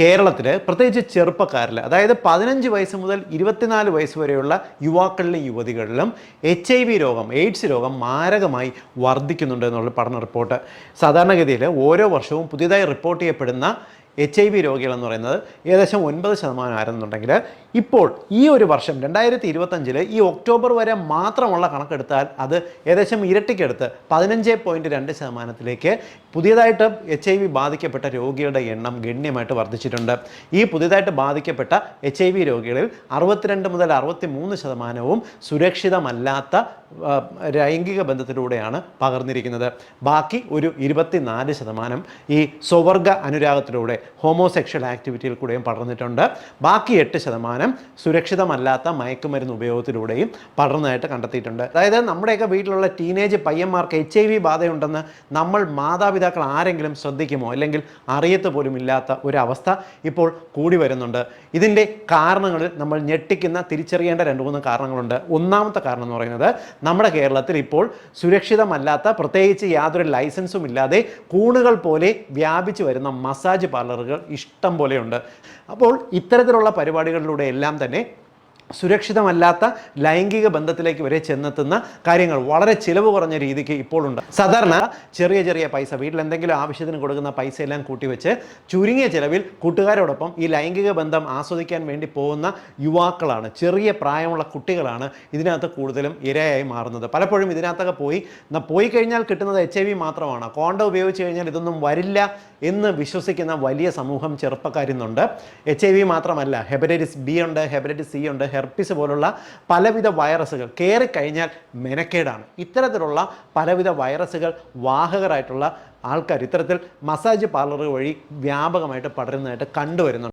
കേരളത്തിൽ പ്രത്യേകിച്ച് ചെറുപ്പക്കാരിൽ അതായത് പതിനഞ്ച് വയസ്സ് മുതൽ ഇരുപത്തിനാല് വയസ്സ് വരെയുള്ള യുവാക്കളിലും യുവതികളിലും എച്ച് ഐ വി രോഗം എയ്ഡ്സ് രോഗം മാരകമായി വർദ്ധിക്കുന്നുണ്ട് എന്നുള്ള പഠന റിപ്പോർട്ട്. സാധാരണഗതിയിൽ ഓരോ വർഷവും പുതിയതായി റിപ്പോർട്ട് ചെയ്യപ്പെടുന്ന എച്ച് ഐ വി രോഗികൾ എന്ന് പറയുന്നത് ഏകദേശം ഒൻപത് ശതമാനം ആയിരുന്നുണ്ടെങ്കിൽ ഇപ്പോൾ ഈ ഒരു വർഷം രണ്ടായിരത്തി ഇരുപത്തഞ്ചിൽ ഈ ഒക്ടോബർ വരെ മാത്രമുള്ള കണക്കെടുത്താൽ അത് ഏകദേശം ഇരട്ടിക്കെടുത്ത് പതിനഞ്ച് പോയിന്റ് രണ്ട് ശതമാനത്തിലേക്ക് പുതിയതായിട്ട് എച്ച് ഐ വി ബാധിക്കപ്പെട്ട രോഗികളുടെ എണ്ണം ഗണ്യമായിട്ട് വർദ്ധിച്ചിട്ടുണ്ട്. ഈ പുതിയതായിട്ട് ബാധിക്കപ്പെട്ട എച്ച് ഐ വി രോഗികളിൽ അറുപത്തിരണ്ട് മുതൽ അറുപത്തി മൂന്ന് ശതമാനവും സുരക്ഷിതമല്ലാത്ത ലൈംഗിക ബന്ധത്തിലൂടെയാണ് പകർന്നിരിക്കുന്നത്. ബാക്കി ഒരു ഇരുപത്തിനാല് ശതമാനം ഈ സ്വവർഗ അനുരാഗത്തിലൂടെ ഹോമോസെക്ഷൽ ആക്ടിവിറ്റിയിൽ കൂടെയും പടർന്നിട്ടുണ്ട്. ബാക്കി എട്ട് ശതമാനം സുരക്ഷിതമല്ലാത്ത മയക്കുമരുന്ന് ഉപയോഗത്തിലൂടെയും പടർന്നതായിട്ട് കണ്ടെത്തിയിട്ടുണ്ട്. അതായത് നമ്മുടെയൊക്കെ വീട്ടിലുള്ള ടീനേജ് പയ്യന്മാർക്ക് എച്ച് ഐ വി ബാധയുണ്ടെന്ന് നമ്മൾ മാതാപിതാക്കൾ ആരെങ്കിലും ശ്രദ്ധിക്കുമോ? അല്ലെങ്കിൽ അറിയത്ത് പോലും ഇല്ലാത്ത ഒരവസ്ഥ ഇപ്പോൾ കൂടി വരുന്നുണ്ട്. ഇതിന്റെ കാരണങ്ങളിൽ നമ്മൾ ഞെട്ടിക്കുന്ന തിരിച്ചറിയേണ്ട രണ്ട് മൂന്ന് കാരണങ്ങളുണ്ട്. ഒന്നാമത്തെ കാരണം എന്ന് പറയുന്നത് നമ്മുടെ കേരളത്തിൽ ഇപ്പോൾ സുരക്ഷിതമല്ലാത്ത പ്രത്യേകിച്ച് യാതൊരു ലൈസൻസും ഇല്ലാതെ കൂണുകൾ പോലെ വ്യാപിച്ചു വരുന്ന മസാജ് പാർലറുകൾ ഇഷ്ടം പോലെയുണ്ട്. അപ്പോൾ ഇത്തരത്തിലുള്ള പരിപാടികളിലൂടെ എല്ലാം തന്നെ സുരക്ഷിതമല്ലാത്ത ലൈംഗിക ബന്ധത്തിലേക്ക് വരെ ചെന്നെത്തുന്ന കാര്യങ്ങൾ വളരെ ചിലവ് കുറഞ്ഞ രീതിക്ക് ഇപ്പോഴുണ്ട് സാധാരണ ചെറിയ ചെറിയ പൈസ വീട്ടിൽ എന്തെങ്കിലും ആവശ്യത്തിന് കൊടുക്കുന്ന പൈസ എല്ലാം കൂട്ടിവെച്ച് ചുരുങ്ങിയ ചിലവിൽ കൂട്ടുകാരോടൊപ്പം ഈ ലൈംഗിക ബന്ധം ആസ്വദിക്കാൻ വേണ്ടി പോകുന്ന യുവാക്കളാണ്. ചെറിയ പ്രായമുള്ള കുട്ടികളാണ് ഇതിനകത്ത് കൂടുതലും ഇരയായി മാറുന്നത്. പലപ്പോഴും ഇതിനകത്തൊക്കെ പോയി പോയി കഴിഞ്ഞാൽ കിട്ടുന്നത് എച്ച് ഐ വി മാത്രമാണ്. കോണ്ട ഉപയോഗിച്ച് കഴിഞ്ഞാൽ ഇതൊന്നും വരില്ല. എന്ന് വിശ്വസിക്കുന്ന വലിയ സമൂഹം ചെറുപ്പക്കാരിന്നുണ്ട് എച്ച് ഐ വി മാത്രമല്ല ഹെപ്പറ്റൈറ്റിസ് ബി ഉണ്ട് ഹെപ്പറ്റൈറ്റിസ് സി ഉണ്ട് ഹെർപ്പിസ് പോലുള്ള പലവിധ വൈറസുകൾ കയറിക്കഴിഞ്ഞാൽ മെനക്കേടാണ്. ഇത്തരത്തിലുള്ള പലവിധ വൈറസുകൾ വാഹകരായിട്ടുള്ള ആൾക്കാർ ഇത്തരത്തിൽ മസാജ് പാർലറുകൾ വഴി വ്യാപകമായിട്ട് പടരുന്നതായിട്ട് കണ്ടുവരുന്നുണ്ട്.